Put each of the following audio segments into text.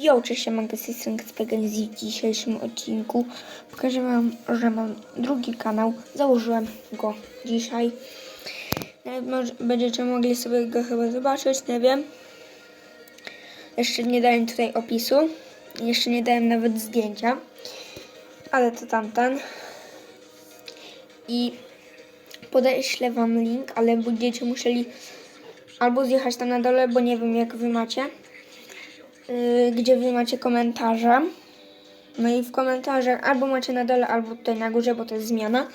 Yo, cześć, ja mogę z w dzisiejszym odcinku pokażę wam, że mam drugi kanał. Założyłem go dzisiaj. Nawet może, będziecie mogli sobie go chyba zobaczyć, nie wiem. Jeszcze nie dałem tutaj opisu. Jeszcze nie dałem nawet zdjęcia. Ale to tamten. I podeślę wam link, ale będziecie musieli albo zjechać tam na dole, bo nie wiem jak wy macie y, gdzie wy macie komentarze. No i w komentarzach albo macie na dole, albo tutaj na górze, bo to jest zmiana.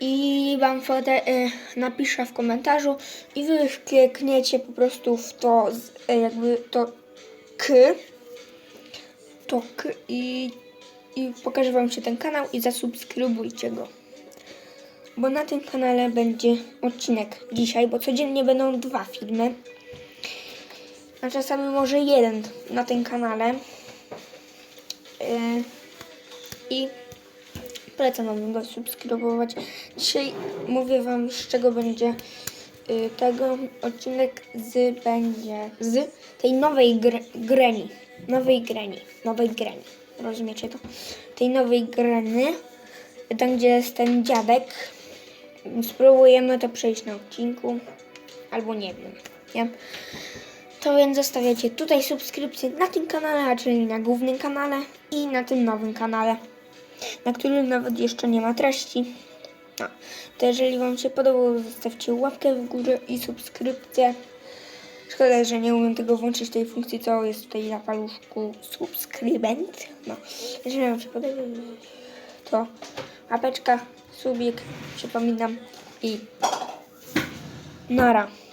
I wam fotę y, napiszę w komentarzu i wy klikniecie po prostu w to y, jakby to k to k i, i pokażę wam się ten kanał i zasubskrybujcie go. Bo na tym kanale będzie odcinek dzisiaj, bo codziennie będą dwa filmy a czasami może jeden na tym kanale. Yy, I polecam wam go subskrybować. Dzisiaj mówię wam z czego będzie yy, tego odcinek z będzie z tej nowej gr greni. Nowej greni. Nowej greni. Rozumiecie to? Tej nowej greny. Tam gdzie jest ten dziadek. Spróbujemy to przejść na odcinku. Albo nie wiem. Nie? To więc zostawiacie tutaj subskrypcję na tym kanale, a czyli na głównym kanale i na tym nowym kanale, na którym nawet jeszcze nie ma treści. No, to jeżeli Wam się podobało, zostawcie łapkę w górę i subskrypcję. Szkoda, że nie umiem tego włączyć, tej funkcji, co jest tutaj na paluszku subskrybent. No, jeżeli Wam się podoba, to łapeczka, subik, przypominam i nara.